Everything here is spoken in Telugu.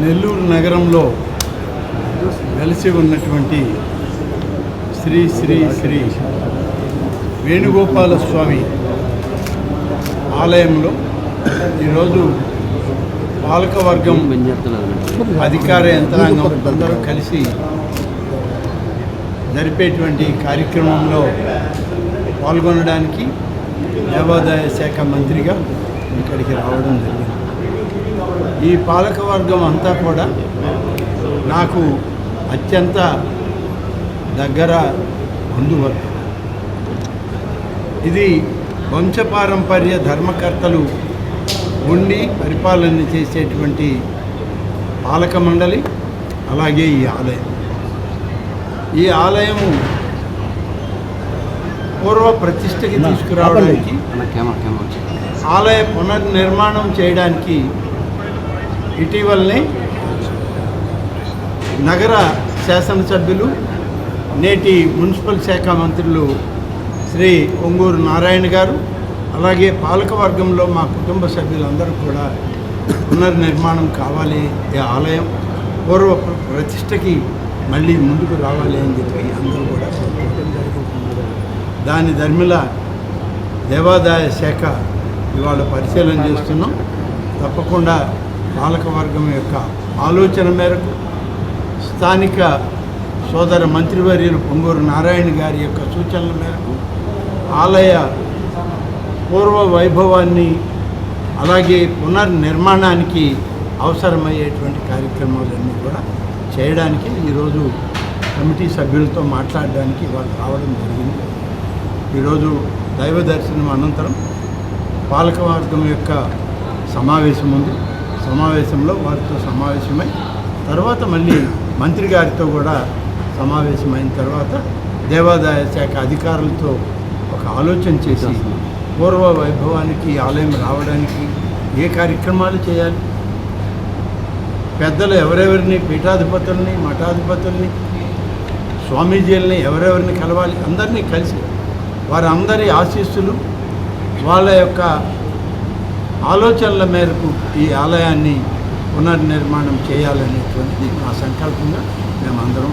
నెల్లూరు నగరంలో వెలసి ఉన్నటువంటి శ్రీ శ్రీ శ్రీ వేణుగోపాల స్వామి ఆలయంలో ఈరోజు పాలకవర్గం అధికార యంత్రాంగం అందరూ కలిసి జరిపేటువంటి కార్యక్రమంలో పాల్గొనడానికి దేవాదాయ శాఖ మంత్రిగా ఇక్కడికి రావడం జరిగింది. ఈ పాలకవర్గం అంతా కూడా నాకు అత్యంత దగ్గర బంధువర్గం. ఇది వంశపారంపర్య ధర్మకర్తలు ఉండి పరిపాలన చేసేటువంటి పాలక మండలి అలాగే ఈ ఆలయం. ఈ ఆలయము పూర్వ ప్రతిష్టకి తీసుకురావడానికి ఆలయ పునర్నిర్మాణం చేయడానికి ఇటీవలనే నగర శాసనసభ్యులు నేటి మున్సిపల్ శాఖ మంత్రులు శ్రీ ఒంగూరు నారాయణ గారు అలాగే పాలకవర్గంలో మా కుటుంబ సభ్యులందరూ కూడా పునర్నిర్మాణం కావాలి ఈ ఆలయం పూర్వ ప్ర- ప్రతిష్టకి మళ్ళీ ముందుకు రావాలి అని చెప్పి అందరూ కూడా దాని ధర్మిల దేవాదాయ శాఖ ఇవాళ పరిశీలన చేస్తున్నాం. తప్పకుండా పాలకవర్గం యొక్క ఆలోచన మేరకు స్థానిక సోదర మంత్రివర్యులు పొంగూరు నారాయణ గారి యొక్క సూచనల మేరకు ఆలయ పూర్వ వైభవాన్ని అలాగే పునర్నిర్మాణానికి అవసరమయ్యేటువంటి కార్యక్రమాలన్నీ కూడా చేయడానికి ఈరోజు కమిటీ సభ్యులతో మాట్లాడడానికి వాళ్ళు రావడం జరిగింది. ఈరోజు దైవ దర్శనం అనంతరం పాలకవర్గం యొక్క సమావేశం ఉంది. సమావేశంలో వారితో సమావేశమై తర్వాత మళ్ళీ మంత్రి గారితో కూడా సమావేశమైన తర్వాత దేవాదాయ శాఖ అధికారులతో ఒక ఆలోచన చేసి పూర్వ వైభవానికి ఆలయం రావడానికి ఏ కార్యక్రమాలు చేయాలి? పెద్దలు ఎవరెవరిని పీఠాధిపతుల్ని మఠాధిపతుల్ని స్వామీజీలని ఎవరెవరిని కలవాలి? అందరినీ కలిసి వారందరి ఆశీస్సులు వాళ్ళ యొక్క ఆలోచనల మేరకు ఈ ఆలయాన్ని పునర్నిర్మాణం చేయాలనేటువంటిది మా సంకల్పంగా మేమందరం